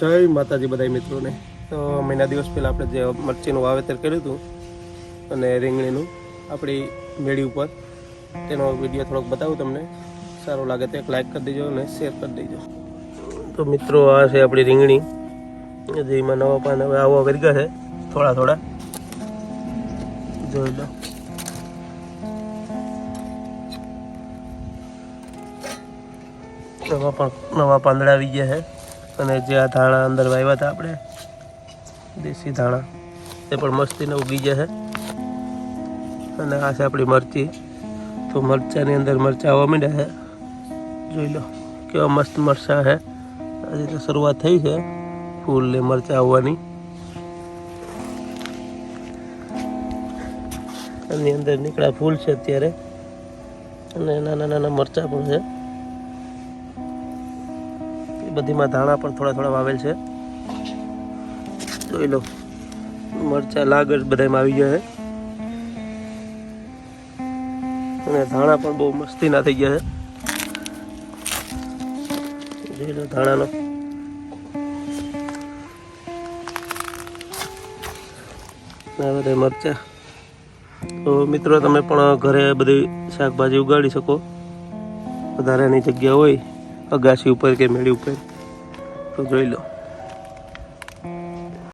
જય માતાજી બધા મિત્રોને. તો મહિના દિવસ પહેલાં આપણે જે મરચીનું વાવેતર કર્યું હતું અને રીંગણીનું, આપણી મેળી ઉપર. તેનો વીડિયો થોડોક બતાવું તમને. સારું લાગે તો એક લાઈક કરી દેજો અને શેર કરી દેજો. તો મિત્રો, આ છે આપણી રીંગણી. જેમાં નવા પાન હવે આવો કરી ગયા છે. થોડા થોડા. જોઈ લો. નવા પણ નવા પાંદડા આવી ગયા છે. અને જે આ ધાણા અંદર વાવ્યા હતા આપણે, દેશી ધાણા એ પણ મસ્તીને ઉગી જશે અને આ છે આપણી મરચી. તો મરચાની અંદર મરચાં આવવા છે. જોઈ લો, કેવા મસ્ત મરચાં છે. હજી તો શરૂઆત થઈ છે ફૂલ ને મરચાં આવવાની. એની અંદર નીકળ્યા ફૂલ છે અત્યારે. અને નાના નાના મરચાં પણ છે. બધીમાં ધાણા પણ થોડા થોડા વાવેલ છે. જોઈ લો. મરચા લાગર બધામાં આવી ગયા છે. અને ધાણા પણ બહુ મસ્તીના થઈ ગયા છે. જોઈ લો ધાણાનો. બધા મરચા. તો મિત્રો, તમે પણ ઘરે બધી શાકભાજી ઉગાડી શકો. વધારાની જગ્યા હોય. અગાસી ઉપર કે મેળી ઉપર? તો જોઈ લો.